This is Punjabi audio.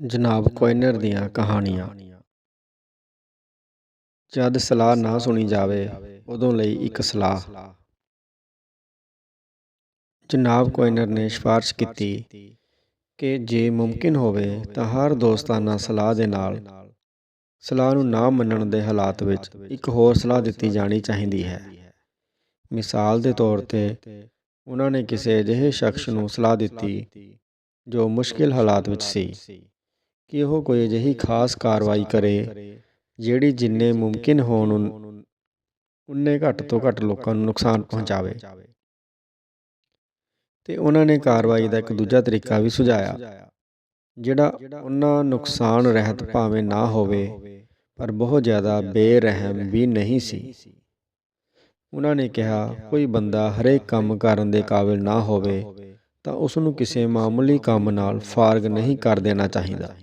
ਜਨਾਬ ਕੋਇਨਰ ਦੀਆਂ ਕਹਾਣੀਆਂ। ਜਦ ਸਲਾਹ ਨਾ ਸੁਣੀ ਜਾਵੇ, ਉਦੋਂ ਲਈ ਇੱਕ ਸਲਾਹ। ਜਨਾਬ ਕੋਇਨਰ ਨੇ ਸਿਫਾਰਸ਼ ਕੀਤੀ ਕਿ ਜੇ ਮੁਮਕਿਨ ਹੋਵੇ ਤਾਂ ਹਰ ਦੋਸਤਾਨਾ ਸਲਾਹ ਦੇ ਨਾਲ, ਸਲਾਹ ਨੂੰ ਨਾ ਮੰਨਣ ਦੇ ਹਾਲਾਤ ਵਿੱਚ ਇੱਕ ਹੋਰ ਸਲਾਹ ਦਿੱਤੀ ਜਾਣੀ ਚਾਹੀਦੀ ਹੈ। ਮਿਸਾਲ ਦੇ ਤੌਰ ਤੇ ਉਹਨਾਂ ਨੇ ਕਿਸੇ ਅਜਿਹੇ ਸ਼ਖਸ ਨੂੰ ਸਲਾਹ ਦਿੱਤੀ ਜੋ ਮੁਸ਼ਕਿਲ ਹਾਲਾਤ ਵਿੱਚ ਸੀ। ਕਿ ਉਹ ਕੋਈ ਅਜਿਹੀ ਖਾਸ ਕਾਰਵਾਈ ਕਰੇ ਜਿਹੜੀ ਜਿੰਨੇ ਮੁਮਕਿਨ ਹੋਣ ਉਨੇ ਘੱਟ ਤੋਂ ਘੱਟ ਲੋਕਾਂ ਨੂੰ ਨੁਕਸਾਨ ਪਹੁੰਚਾਵੇ। ਤੇ ਉਹਨਾਂ ਨੇ ਕਾਰਵਾਈ ਦਾ ਇੱਕ ਦੂਜਾ ਤਰੀਕਾ ਵੀ ਸੁਝਾਇਆ, ਜਿਹੜਾ ਉਹਨਾਂ ਨੁਕਸਾਨ ਰਹਿਤ ਭਾਵੇਂ ਨਾ ਹੋਵੇ, ਪਰ ਬਹੁਤ ਜ਼ਿਆਦਾ ਬੇਰਹਿਮ ਵੀ ਨਹੀਂ ਸੀ। ਉਹਨਾਂ ਨੇ ਕਿਹਾ, ਕੋਈ ਬੰਦਾ ਹਰੇਕ ਕੰਮ ਕਰਨ ਦੇ ਕਾਬਿਲ ਨਾ ਹੋਵੇ, ਤਾਂ ਉਸ ਨੂੰ ਕਿਸੇ ਮਾਮੂਲੀ ਕੰਮ ਨਾਲ ਫਾਰਗ ਨਹੀਂ ਕਰ ਦੇਣਾ ਚਾਹੀਦਾ।